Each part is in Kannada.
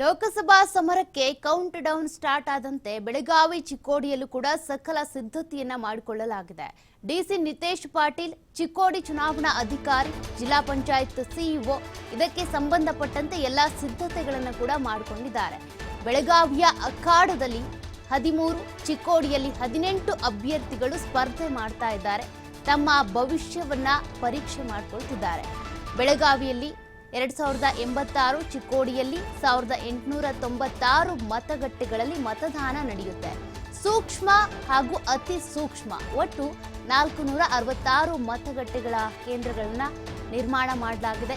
ಲೋಕಸಭಾ ಸಮರಕ್ಕೆ ಕೌಂಟ್ ಡೌನ್ ಸ್ಟಾರ್ಟ್ ಆದಂತೆ ಬೆಳಗಾವಿ ಚಿಕ್ಕೋಡಿಯಲ್ಲೂ ಕೂಡ ಸಕಲ ಸಿದ್ಧತೆಯನ್ನ ಮಾಡಿಕೊಳ್ಳಲಾಗಿದೆ. ಡಿಸಿ ನಿತೇಶ್ ಪಾಟೀಲ್, ಚಿಕ್ಕೋಡಿ ಚುನಾವಣಾ ಅಧಿಕಾರಿ, ಜಿಲ್ಲಾ ಪಂಚಾಯತ್ ಸಿಇಒ ಇದಕ್ಕೆ ಸಂಬಂಧಪಟ್ಟಂತೆ ಎಲ್ಲಾ ಸಿದ್ಧತೆಗಳನ್ನು ಕೂಡ ಮಾಡಿಕೊಂಡಿದ್ದಾರೆ. ಬೆಳಗಾವಿಯ ಅಖಾಡದಲ್ಲಿ ಹದಿಮೂರು, ಚಿಕ್ಕೋಡಿಯಲ್ಲಿ ಹದಿನೆಂಟು ಅಭ್ಯರ್ಥಿಗಳು ಸ್ಪರ್ಧೆ ಮಾಡ್ತಾ ಇದ್ದಾರೆ. ತಮ್ಮ ಭವಿಷ್ಯವನ್ನ ಪರೀಕ್ಷೆ ಮಾಡಿಕೊಳ್ತಿದ್ದಾರೆ. ಬೆಳಗಾವಿಯಲ್ಲಿ ಎರಡ್ ಸಾವಿರದ ಎಂಬತ್ತಾರು ಚಿಕ್ಕೋಡಿಯಲ್ಲಿ ಸಾವಿರದ ಎಂಟುನೂರ ತೊಂಬತ್ತಾರು ಮತಗಟ್ಟೆಗಳಲ್ಲಿ ಮತದಾನ ನಡೆಯುತ್ತೆ. ಸೂಕ್ಷ್ಮ ಹಾಗೂ ಅತಿ ಸೂಕ್ಷ್ಮ ಒಟ್ಟು ನಾಲ್ಕು ನೂರ ಅರವತ್ತಾರು ಮತಗಟ್ಟೆಗಳ ಕೇಂದ್ರಗಳನ್ನ ನಿರ್ಮಾಣ ಮಾಡಲಾಗಿದೆ.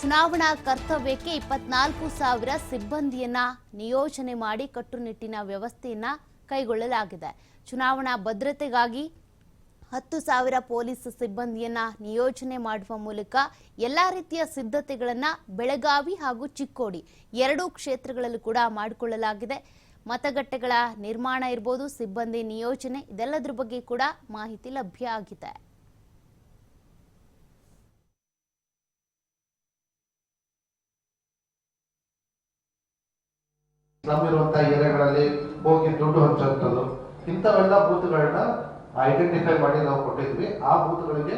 ಚುನಾವಣಾ ಕರ್ತವ್ಯಕ್ಕೆ ಇಪ್ಪತ್ನಾಲ್ಕು ಸಾವಿರ ಸಿಬ್ಬಂದಿಯನ್ನ ನಿಯೋಜನೆ ಮಾಡಿ ಕಟ್ಟುನಿಟ್ಟಿನ ವ್ಯವಸ್ಥೆಯನ್ನ ಕೈಗೊಳ್ಳಲಾಗಿದೆ. ಚುನಾವಣಾ ಭದ್ರತೆಗಾಗಿ ಹತ್ತು ಸಾವಿರ ಪೊಲೀಸ್ ಸಿಬ್ಬಂದಿಯನ್ನ ನಿಯೋಜನೆ ಮಾಡುವ ಮೂಲಕ ಎಲ್ಲ ರೀತಿಯ ಸಿದ್ಧತೆಗಳನ್ನ ಬೆಳಗಾವಿ ಹಾಗೂ ಚಿಕ್ಕೋಡಿ ಎರಡೂ ಕ್ಷೇತ್ರಗಳಲ್ಲೂ ಕೂಡ ಮಾಡಿಕೊಳ್ಳಲಾಗಿದೆ. ಮತಗಟ್ಟೆಗಳ ನಿರ್ಮಾಣ ಇರ್ಬೋದು, ಸಿಬ್ಬಂದಿ ನಿಯೋಜನೆ, ಇದೆಲ್ಲದರ ಬಗ್ಗೆ ಕೂಡ ಮಾಹಿತಿ ಲಭ್ಯ ಆಗಿದೆ. ಸ್ಲಮ್ ಇರುವಂತಹ ಏರಿಯಾಗಳಲ್ಲಿ ಹೋಗಿ ದುಡ್ಡು ಹಂಚುವಂಥದ್ದು, ಇಂಥವೆಲ್ಲ ಬೂತ್ಗಳನ್ನ ಐಡೆಂಟಿಫೈ ಮಾಡಿ ನಾವು ಕೊಟ್ಟಿದ್ವಿ. ಆ ಬೂತ್ಗಳಿಗೆ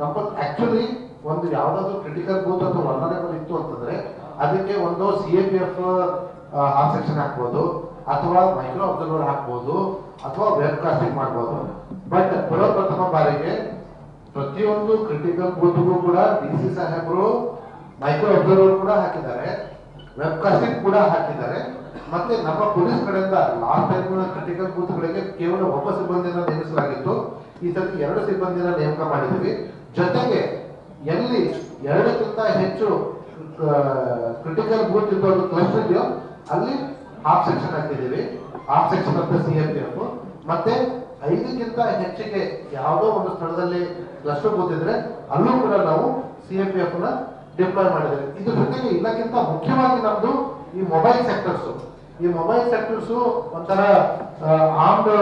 ಕಂಪಲ್ ಆಕ್ಚುಲಿ ಒಂದು ಯಾವ್ದಾದ್ರು ಕ್ರಿಟಿಕಲ್ ಬೂತ್ ಅಥವಾ ವರ್ನರೇಬಲ್ ಇತ್ತು ಅಂತಂದ್ರೆ ಅದಕ್ಕೆ ಒಂದು ಸಿ ಎ ಪಿ ಎಫ್ ಆ ಸೆಕ್ಷನ್ ಹಾಕ್ಬೋದು, ಅಥವಾ ಮೈಕ್ರೋ ಅಬ್ಸರ್ವರ್ ಹಾಕ್ಬೋದು, ಅಥವಾ ವೆಬ್ ಕಾಸ್ಟಿಂಗ್ ಮಾಡ್ಬೋದು ಬಟ್ ಪ್ರಥಮ ಬಾರಿಗೆ ಪ್ರತಿಯೊಂದು ಕ್ರಿಟಿಕಲ್ ಬೂತ್ಗೂ ಕೂಡ ಡಿ ಸಿ ಸಾಹೇಬರು ಮೈಕ್ರೋ ಅಬ್ಸರ್ವರ್ ಕೂಡ ಹಾಕಿದ್ದಾರೆ ವೆಬ್ ಕಾಸ್ಟಿಂಗ್ ಕೂಡ ಹಾಕಿದ್ದಾರೆ. ಮತ್ತೆ ನಮ್ಮ ಪೊಲೀಸ್ ಕಡೆಯಿಂದ ಲಾಸ್ಟ್ ಟೈಮ್ ಕ್ರಿಟಿಕಲ್ ಬೂತ್ಗಳಿಗೆ ಕೇವಲ ಒಬ್ಬ ಸಿಬ್ಬಂದಿಯನ್ನು ನೇಮಿಸಲಾಗಿತ್ತು ಈ ಸರ್ತಿ ಎರಡು ಸಿಬ್ಬಂದಿನ ನೇಮಕ ಮಾಡಿದ್ವಿ ಜೊತೆಗೆ ಎಲ್ಲಿ ಎರಡಕ್ಕಿಂತ ಹೆಚ್ಚು ಕ್ರಿಟಿಕಲ್ ಬೂತ್ ಇದ್ದವರು ಕ್ಲಸ್ಟರ್ ಅಲ್ಲಿ ಹಾಫ್ ಸೆಕ್ಷನ್ ಹಾಕಿದ್ದೀವಿ. ಹಾಫ್ ಸೆಕ್ಷನ್ ಅಂತ ಸಿ ಎಂ ಎಫ್ ಮತ್ತೆ ಐದಕ್ಕಿಂತ ಹೆಚ್ಚಿಗೆ ಯಾವುದೋ ಒಂದು ಸ್ಥಳದಲ್ಲಿ ಕ್ಲಸ್ಟರ್ ಬೂತ್ ಇದ್ರೆ ಅಲ್ಲೂ ಕೂಡ ನಾವು ಸಿ ಎಂ ಎಫ್ನ ಡಿಪ್ಲಾಯ್ ಮಾಡಿದ್ದೇವೆ. ಇದ್ರ ಜೊತೆಗೆ ಇದಕ್ಕಿಂತ ಮುಖ್ಯವಾಗಿ ನಮ್ದು ಈ ಮೊಬೈಲ್ ಸೆಕ್ಟರ್ಸ್ ಈ ಮೊಬೈಲ್ ಸೆಕ್ಟರ್ಸ್ ಒಂಥರ ಆರ್ಮ್ಡ್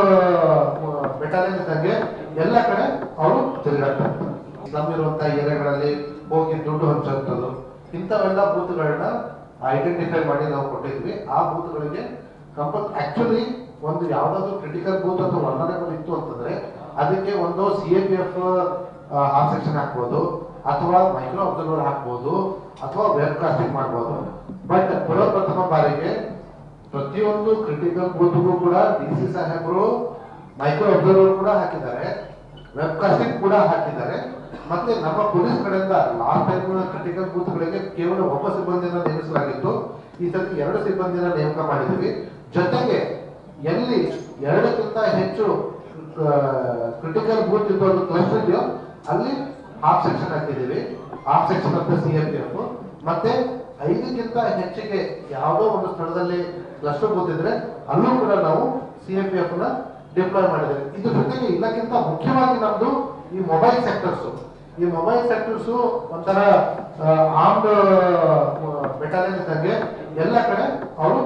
ಬೆಟಾಲಿಯನ್ ಇದ್ದಂಗೆ ಎಲ್ಲ ಕಡೆ ಅವರು ತಿರುಗಾಡ್ತಾರೆ. ನಮ್ಮಿರುವಂತಹ ಏರಿಯಾಗಳಲ್ಲಿ ಹೋಗಿ ದುಡ್ಡು ಹಂಚುವಂಥದ್ದು ಇಂಥವೆಲ್ಲ ಬೂತ್ಗಳನ್ನ ಐಡೆಂಟಿಫೈ ಮಾಡಿ ನಾವು ಕೊಟ್ಟಿದ್ವಿ. ಆ ಬೂತ್ಗಳಿಗೆ ಕಂಪಲ್ ಆಕ್ಚುಲಿ ಒಂದು ಯಾವ್ದಾದ್ರು ಕ್ರಿಟಿಕಲ್ ಬೂತ್ ಅಥವಾ ವರ್ಣನೆಗಳು ಇತ್ತು ಅಂತಂದ್ರೆ ಅದಕ್ಕೆ ಒಂದು ಸಿ ಎ ಪಿ ಎಫ್ ಆ ಸೆಕ್ಷನ್ ಹಾಕ್ಬೋದು, ಅಥವಾ ಮೈಕ್ರೋ ಅಬ್ಸರ್ವರ್ ಹಾಕ್ಬೋದು, ಅಥವಾ ವೆಬ್ ಕಾಸ್ಟಿಂಗ್ ಮಾಡ್ಬೋದು ಬಟ್ ಪ್ರಥಮ ಬಾರಿಗೆ ಪ್ರತಿಯೊಂದು ಕ್ರಿಟಿಕಲ್ ಬೂತ್ಗೂ ಕೂಡ ಡಿ ಸಿ ಸಾಹೇಬರು ಮೈಕ್ರೋ ಅಬ್ಸರ್ವರ್ ಕೂಡ ಹಾಕಿದ್ದಾರೆ. ವೆಬ್ ಕಾಸ್ಟಿಂಗ್ ಕೂಡ ಹಾಕಿದ್ದಾರೆ. ಮತ್ತೆ ನಮ್ಮ ಪೊಲೀಸ್ ಕಡೆಯಿಂದ ಲಾಸ್ಟ್ ಟೈಮ್ ಕ್ರಿಟಿಕಲ್ ಬೂತ್ಗಳಿಗೆ ಕೇವಲ ಒಬ್ಬ ಸಿಬ್ಬಂದಿಯನ್ನು ನೇಮಿಸಲಾಗಿತ್ತು. ಈ ಸತಿ ಎರಡು ಸಿಬ್ಬಂದಿನ ನೇಮಕ ಮಾಡಿದ್ವಿ ಜೊತೆಗೆ ಎಲ್ಲಿ ಎರಡಕ್ಕಿಂತ ಹೆಚ್ಚು ಕ್ರಿಟಿಕಲ್ ಬೂತ್ ಕ್ಲಸ್ಟರ್ ಇದೆಯೋ, ಅಲ್ಲಿ ಹಾಫ್ ಸೆಕ್ಷನ್ ಹಾಕಿದ್ದೀವಿ. ಹಾಫ್ ಸೆಕ್ಷನ್ ಅಂತ ಸಿ ಎಂ ಎಫ್ ಮತ್ತೆ ಐದಕ್ಕಿಂತ ಹೆಚ್ಚಿಗೆ ಯಾವುದೋ ಒಂದು ಸ್ಥಳದಲ್ಲಿ ಕ್ಲಸ್ಟರ್ ಬೂತ್ ಇದ್ರೆ, ಅಲ್ಲೂ ಕೂಡ ನಾವು ಸಿ ಎಂ ಎಫ್ನ ಡಿಪ್ಲಾಯ್ ಮಾಡಿದ್ದಾರೆ. ಇದು ಜೊತೆಗೆ ಇದಕ್ಕಿಂತ ಮುಖ್ಯವಾಗಿ ನಮ್ದು ಈ ಮೊಬೈಲ್ ಸೆಕ್ಟರ್ಸ್ ಈ ಮೊಬೈಲ್ ಸೆಕ್ಟರ್ಸ್ ಒಂಥರ ಆರ್ಮ್ಡ್ ಬೆಟಾಲಿಯನ್ ಇದ್ದಂಗೆ ಎಲ್ಲ ಕಡೆ ಅವರು